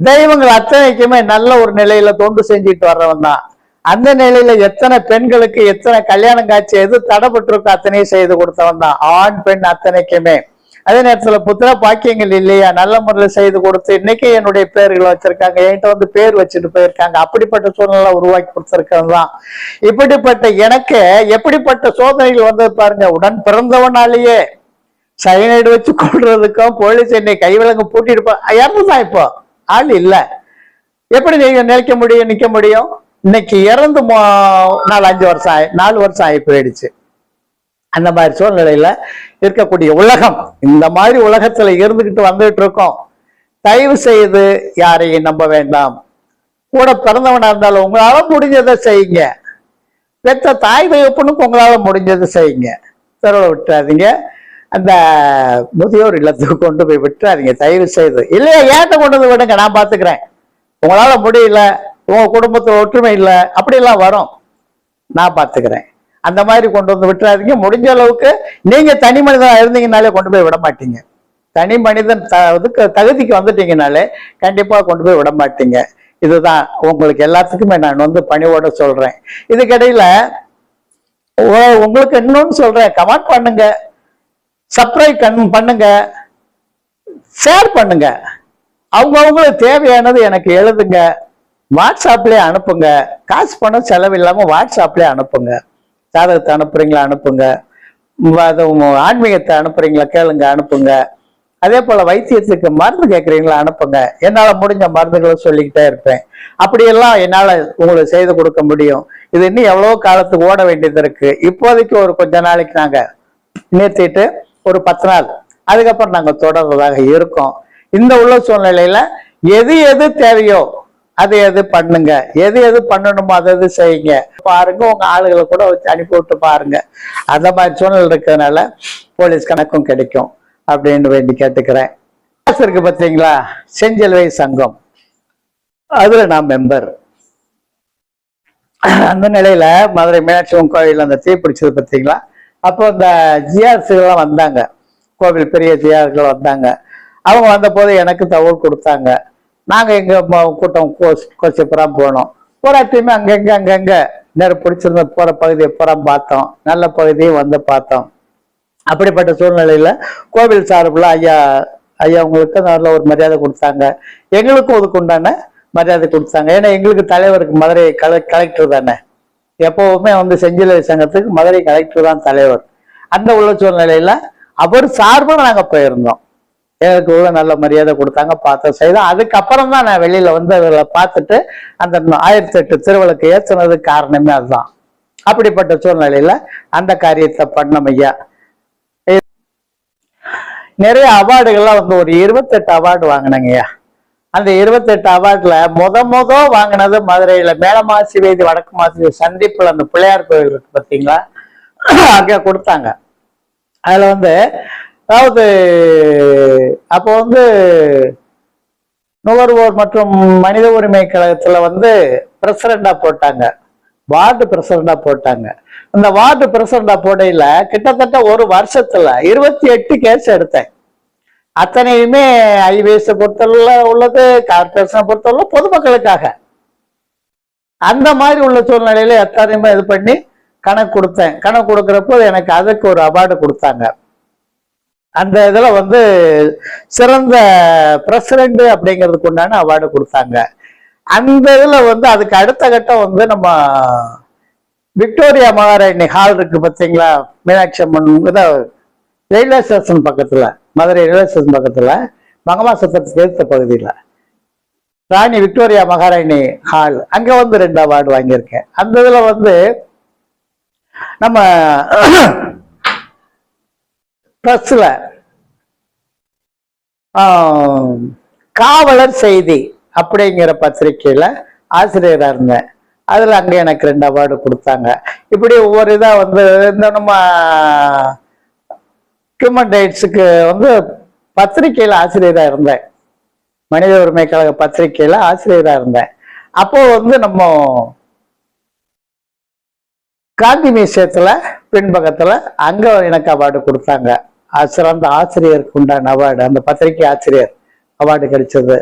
தெய்வங்கள் அத்தனைக்குமே நல்ல ஒரு நிலையில தொண்டு செஞ்சுட்டு வர்றவன் தான். அந்த நிலையில எத்தனை பெண்களுக்கு எத்தனை கல்யாணம் காட்சி எது தடைப்பட்டிருக்கோ அத்தனையும் செய்து கொடுத்தவன் தான். ஆண் பெண் அத்தனைக்குமே. அதே நேரத்துல புத்திர பாக்கியங்கள் இல்லையா? நல்ல முறையில் செய்து கொடுத்து இன்னைக்கு என்னுடைய பேர்களை வச்சிருக்காங்க. என்கிட்ட வந்து பேர் வச்சுட்டு போயிருக்காங்க. அப்படிப்பட்ட சூழ்நிலை உருவாக்கி கொடுத்துருக்கிறது தான். இப்படிப்பட்ட எனக்கு எப்படிப்பட்ட சோதனைகள் வந்தது பாருங்க உடன் பிறந்தவனாலேயே சைனைடு வச்சு கொள்றதுக்கும் போலீஸ் என்னை கைவிலங்கு பூட்டிட்டு போ இறந்துதான் இப்போ? ஆள் இல்லை. எப்படி நீங்க நினைக்க முடியும் நிக்க முடியும்? இன்னைக்கு இறந்து நாலு அஞ்சு வருஷம் ஆகி நாலு வருஷம் ஆகி போயிடுச்சு. அந்த மாதிரி சூழ்நிலையில இருக்கக்கூடிய உலகம் இந்த மாதிரி உலகத்துல இருந்துகிட்டு வந்துட்டு இருக்கோம். தயவு செய்து யாரையும் நம்ப வேண்டாம். கூட பிறந்தவனா இருந்தாலும் உங்களால முடிஞ்சதை செய்யுங்க. பெற்ற தாய் தகப்பனுக்கு உங்களால முடிஞ்சதை செய்யுங்க. தெருவில் விட்டுறாதீங்க. அந்த முதியோர் இல்லத்துக்கு கொண்டு போய் விட்டுறாதீங்க தயவு செய்து. இல்லையா ஏட்ட கொண்டு வந்து விடுங்க நான் பார்த்துக்கிறேன் உங்களால முடியல உங்க குடும்பத்தில் ஒற்றுமை இல்லை அப்படிலாம் வரும். நான் பார்த்துக்கிறேன் அந்த மாதிரி கொண்டு வந்து விட்டுறாதீங்க முடிஞ்ச அளவுக்கு நீங்க தனி மனிதனாக இருந்தீங்கனாலே கொண்டு போய் விட மாட்டீங்க தனி மனிதன் த இதுக்கு தகுதிக்கு வந்துட்டீங்கனாலே கண்டிப்பாக கொண்டு போய் விட மாட்டீங்க இதுதான் உங்களுக்கு எல்லாத்துக்குமே நான் வந்து பணிவோட சொல்றேன். இதுக்கிடையில உங்களுக்கு இன்னொன்னு சொல்றேன். கமெண்ட் பண்ணுங்க. சப்ஸ்கிரைப் கண் பண்ணுங்க. ஷேர் பண்ணுங்க. அவங்கவுங்களுக்கு தேவையானது எனக்கு எழுதுங்க. வாட்ஸ்அப்லேயே அனுப்புங்க. காசு பணம் செலவில்லாமல் வாட்ஸ்அப்லேயே அனுப்புங்க. ஜாதகத்தை அனுப்புறீங்களா அனுப்புங்க. அது ஆன்மீகத்தை அனுப்புறீங்களா கேளுங்க அனுப்புங்க. அதே போல வைத்தியத்துக்கு மருந்து கேட்குறீங்களா அனுப்புங்க. என்னால் முடிஞ்ச மருந்துகளை சொல்லிக்கிட்டே இருப்பேன். அப்படியெல்லாம் என்னால் உங்களுக்கு செய்து கொடுக்க முடியும். இது இன்னும் எவ்வளோ காலத்துக்கு ஓட வேண்டியது இருக்கு. இப்போதைக்கு ஒரு கொஞ்ச நாளைக்கு நாங்கள் நிறுத்திட்டு ஒரு பத்து நாள். அதுக்கப்புறம் நாங்கள் தொடர்றதாக இருக்கோம். இந்த உள்ள சூழ்நிலையில எது எது தேவையோ அது எது பண்ணுங்க. எது எது பண்ணணுமோ அதை எது செய்யுங்க. பாருங்க உங்க ஆளுகளை கூட வச்சு அனுப்பி விட்டு பாருங்க. அந்த மாதிரி சூழ்நிலை இருக்கிறதுனால போலீஸ் கணக்கும் கிடைக்கும் அப்படின்னு வேண்டி கேட்டுக்கிறேன். காசு இருக்கு பார்த்தீங்களா செஞ்சிலுவை சங்கம். அதுல நான் மெம்பர் அந்த நிலையில மதுரை மீனாட்சி கோயில் அந்த தீ பிடிச்சது பார்த்தீங்களா அப்போ இந்த ஜிஆர்சிகள்லாம் வந்தாங்க. கோவில் பெரிய ஜிஆர்கள் வந்தாங்க. அவங்க வந்த போது எனக்கு தகவல் கொடுத்தாங்க. நாங்கள் எங்கள் கூட்டம் ம- கூட்டம் கோசிப்புறம் போனோம். பூராத்தையுமே அங்கங்கே அங்கங்கே நேரம் பிடிச்சிருந்த போகிற பகுதியை பூரா பார்த்தோம். நல்ல பகுதியை வந்து பார்த்தோம். அப்படிப்பட்ட சூழ்நிலையில் கோவில் சார்பில் ஐயா ஐயா உங்களுக்கு நல்ல ஒரு மரியாதை கொடுத்தாங்க. எங்களுக்கும் அதுக்கு உண்டான மரியாதை கொடுத்தாங்க. ஏன்னா எங்களுக்கு தலைவருக்கு மதுரை கலெக்டர் தானே. எப்பவுமே வந்து செஞ்சிலை சங்கத்துக்கு மதுரை கலெக்டர் தான் தலைவர். அந்த உள்ள சூழ்நிலையில அவர் சார்பில் நாங்கள் போயிருந்தோம். எனக்கு உள்ள நல்ல மரியாதை கொடுத்தாங்க பார்த்தோம் செய்தோம். அதுக்கப்புறம் தான் நான் வெளியில வந்து அதில் பார்த்துட்டு அந்த ஆயிரத்தி எட்டு திருவிளக்கு ஏற்றுனதுக்கு காரணமே அதுதான். அப்படிப்பட்ட சூழ்நிலையில அந்த காரியத்தை பண்ணோம் ஐயா. நிறைய அவார்டுகள்லாம் வந்து ஒரு இருபத்தெட்டு அவார்டு வாங்கினாங்கய்யா அந்த இருபத்தெட்டு அவார்ட்ல முத முத வாங்கினது மதுரையில மேலமாசி வேதி வடக்கு மாசி சந்திப்புல அந்த பிள்ளையார் கோயில் இருக்கு பார்த்தீங்களா அங்க கொடுத்தாங்க. அதுல வந்து அதாவது அப்போ வந்து நுகர்வோர் மற்றும் மனித உரிமை கழகத்துல வந்து பிரசிடண்டா போட்டாங்க. வார்டு பிரசிடண்டா போட்டாங்க. இந்த வார்டு பிரசிடண்டா போடையில கிட்டத்தட்ட ஒரு வருஷத்துல இருபத்தி எட்டு கேஸ் எடுத்தேன். அத்தனையுமே ஐபிஎஸ் பொறுத்தவரை உள்ளது கார்பரேஷனை பொறுத்தவரை பொதுமக்களுக்காக. அந்த மாதிரி உள்ள சூழ்நிலையில எத்தனையுமே இது பண்ணி கணக்கு கொடுத்தேன். கணக்கு கொடுக்குறப்போ எனக்கு அதுக்கு ஒரு அவார்டு கொடுத்தாங்க. அந்த இதில் வந்து சிறந்த பிரசிடண்ட் அப்படிங்கிறதுக்கு உண்டான அவார்டு கொடுத்தாங்க. அந்த இதில் வந்து அதுக்கு அடுத்த கட்டம் வந்து நம்ம விக்டோரியா மகாராணி ஹால் இருக்கு பார்த்தீங்களா மீனாட்சி அம்மன் தான் ரயில்வே ஸ்டேஷன் பக்கத்தில் மதுரை ரயில்வே ஸ்டேஷன் பக்கத்தில் மங்கமா சத்திரத்துக்கு சேர்த்த பகுதியில். ராணி விக்டோரியா மகாராணி ஹால் அங்கே வந்து ரெண்டு அவார்டு வாங்கியிருக்கேன். அந்த இதில் வந்து நம்ம ப்ரெஸ்ஸில் காவலர் செய்தி அப்படிங்கிற பத்திரிகையில் ஆசிரியராக இருந்தேன். அதில் அங்கே எனக்கு ரெண்டு அவார்டு கொடுத்தாங்க. இப்படி ஒவ்வொரு இதாக வந்து இந்த நம்ம ஹியூமன் ரைட்ஸுக்கு வந்து பத்திரிகையில் ஆசிரியராக இருந்தேன். மனித உரிமை கழக பத்திரிகையில் ஆசிரியராக இருந்தேன். அப்போ வந்து நம்ம காந்தி மியூசியத்தில் பின்பக்கத்தில் அங்கே எனக்கு அவார்டு கொடுத்தாங்க. சிறந்த ஆசிரியருக்கு உண்டான அவார்டு அந்த பத்திரிகை ஆசிரியர் அவார்டு கிடைச்சது.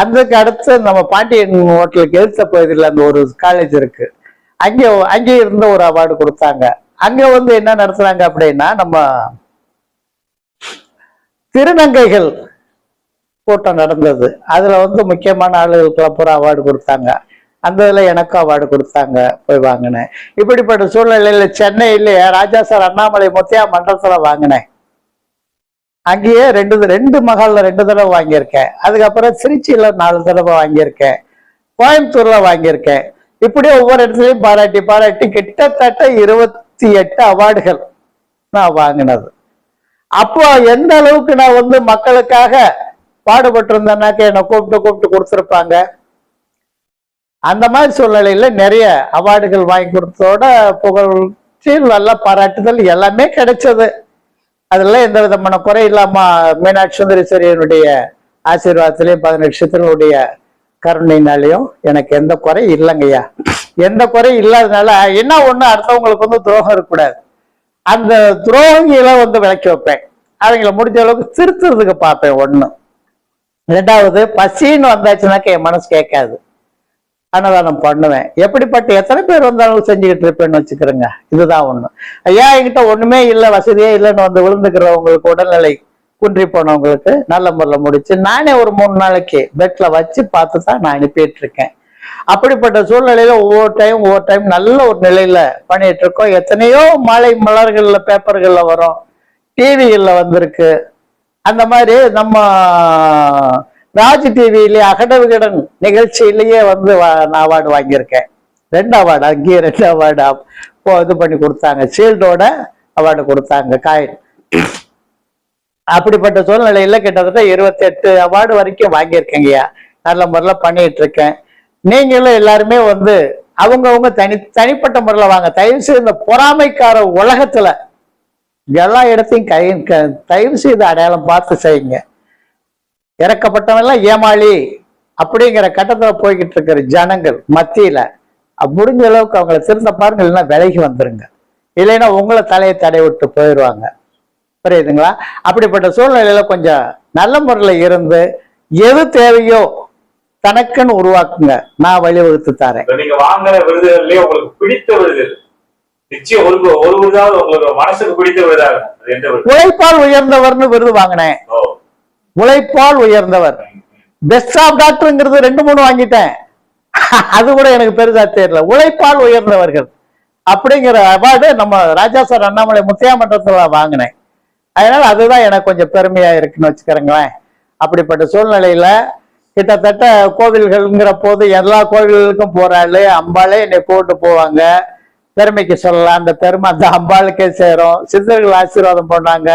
அதுக்கு அடுத்து நம்ம பாண்டியன் ஹோட்டலுக்கு எதிர்த்த பகுதியில் அந்த ஒரு காலேஜ் இருக்கு. அங்கே அங்கே இருந்த ஒரு அவார்டு கொடுத்தாங்க. அங்கே வந்து என்ன நடத்துனாங்க அப்படின்னா நம்ம திருநங்கைகள் கூட்டம் நடந்தது. அதுல வந்து முக்கியமான ஆளுகளுக்கெல்லாம் பூரா அவார்டு கொடுத்தாங்க. அந்த இதில் எனக்கும் அவார்டு கொடுத்தாங்க. போய் வாங்கினேன். இப்படிப்பட்ட சூழ்நிலையில் சென்னையில ராஜா சார் அண்ணாமலை மொத்தையா மன்றத்தில் வாங்கினேன். அங்கேயே ரெண்டு ரெண்டு மகளில் ரெண்டு தடவை வாங்கியிருக்கேன். அதுக்கப்புறம் திருச்சியில் நாலு தடவை வாங்கியிருக்கேன். கோயம்புத்தூரில் வாங்கியிருக்கேன். இப்படியே ஒவ்வொரு இடத்துலையும் பாராட்டி பாராட்டி கிட்டத்தட்ட இருபத்தி எட்டு அவார்டுகள் நான் வாங்கினது. அப்போ எந்த அளவுக்கு நான் வந்து மக்களுக்காக பாடுபட்டிருந்தேன்னாக்க என்னை கூப்பிட்டு கூப்பிட்டு கொடுத்துருப்பாங்க. அந்த மாதிரி சூழ்நிலையில நிறைய அவார்டுகள் வாங்கி கொடுத்ததோட புகழ்ச்சி நல்ல பாராட்டுதல் எல்லாமே கிடைச்சது. அதுல எந்த விதமான குறை இல்லாம மீனாட்சி சுந்தரேஸ்வரியனுடைய ஆசீர்வாதத்திலையும் பதினெட்டு கருணையினாலையும் எனக்கு எந்த குறை இல்லைங்கய்யா. எந்த குறை இல்லாதனால என்ன ஒண்ணு அடுத்தவங்களுக்கு வந்து துரோகம் இருக்கக்கூடாது. அந்த துரோகியெல்லாம் வந்து விளக்கி வைப்பேன். அவங்கள முடிஞ்ச அளவுக்கு திருத்துறதுக்கு பார்ப்பேன் ஒண்ணு. ரெண்டாவது பசின்னு வந்தாச்சுனாக்க என் மனசு கேட்காது. அன்னதானம் பண்ணுவேன். எப்படிப்பட்ட எத்தனை பேர் வந்தாலும் செஞ்சுக்கிட்டு இருப்பேன்னு வச்சுக்கிறேங்க. இதுதான் ஒண்ணு. ஐயா என்கிட்ட ஒண்ணுமே இல்லை வசதியே இல்லைன்னு வந்து விழுந்துக்கிறவங்களுக்கு உடல்நிலை குன்றி போனவங்களுக்கு நல்ல முறையில் முடிச்சு நானே ஒரு மூணு நாளைக்கு பெட்ல வச்சு பார்த்து தான் நான் அனுப்பிட்டு இருக்கேன். அப்படிப்பட்ட சூழ்நிலையில ஒவ்வொரு டைம் ஒவ்வொரு டைம் நல்ல ஒரு நிலையில பண்ணிட்டு இருக்கோம் எத்தனையோ மாலை மலர்கள்ல பேப்பர்கள்ல வரும். டிவிகள்ல வந்திருக்கு. அந்த மாதிரி நம்ம ராஜ் டிவியிலேயே அகட விகடன் நிகழ்ச்சியிலேயே வந்து நான் அவார்டு வாங்கியிருக்கேன். ரெண்டு அவார்டு அங்கேயே ரெண்டு அவார்டு இப்போ இது பண்ணி கொடுத்தாங்க. ஷீல்டோட அவார்டு கொடுத்தாங்க காயின் அப்படிப்பட்ட சூழ்நிலையில கிட்டத்தட்ட இருபத்தெட்டு அவார்டு வரைக்கும் வாங்கியிருக்கேங்கய்யா. நல்ல முறையில் பண்ணிட்டு இருக்கேன் நீங்களும் எல்லாருமே வந்து அவங்கவுங்க தனி தனிப்பட்ட முறையில் வாங்க. தயவு செய்து இந்த பொறாமைக்கார உலகத்துல எல்லா இடத்தையும் கை க- தயவு செய்து அடையாளம் பார்த்து செய்யுங்க. இறக்கப்பட்டவெல்லாம் ஏமாளி அப்படிங்கிற கட்டத்தில் போய்கிட்டு இருக்கிற ஜனங்கள் மத்தியில முடிஞ்ச அளவுக்கு அவங்கள திருந்த பாருங்க இல்லைன்னா விலகி வந்துருங்க. இல்லைன்னா உங்களை தலையை தடை விட்டு போயிடுவாங்க. புரியுதுங்களா? அப்படிப்பட்ட சூழ்நிலையில கொஞ்சம் நல்ல முறையில் இருந்து எது தேவையோ தனக்குன்னு உருவாக்குங்க. நான் வழிவகுத்து தரேன். நீங்க வாங்குற விருதுகள்லயே உங்களுக்கு பிடித்த விருது. எது? நிச்சயம் ஒரு ஒரு விருதாவது உங்களுக்கு மனசுக்கு பிடித்த விருதா இருக்கும் அது எந்த விருது? உழைப்பால் உயர்ந்தவர்னு விருது வாங்கினேன். உழைப்பால் உயர்ந்தவர். பெஸ்ட் ஆஃப் டாக்டருங்கிறது ரெண்டு மூணு வாங்கிட்டேன். அது கூட எனக்கு பெருசா தெரியல. உழைப்பால் உயர்ந்தவர்கள். அப்படிங்கிற அவார்டு நம்ம ராஜா சார் அண்ணாமலை முத்தையா மன்றத்துல வாங்கினேன். அதனால அதுதான் எனக்கு கொஞ்சம் பெருமையா இருக்குன்னு வச்சுக்கிறேங்களேன் அப்படிப்பட்ட சூழ்நிலையில கிட்டத்தட்ட கோவில்கள்ங்கிற போது எல்லா கோவில்களுக்கும் போறாள் அம்பாளே என்னை கூட்டு போவாங்க. பெருமைக்கு சொல்லலாம். அந்த பெருமை அந்த அம்பாளுக்கே சேரும். சித்தர்கள் ஆசீர்வாதம் பண்ணாங்க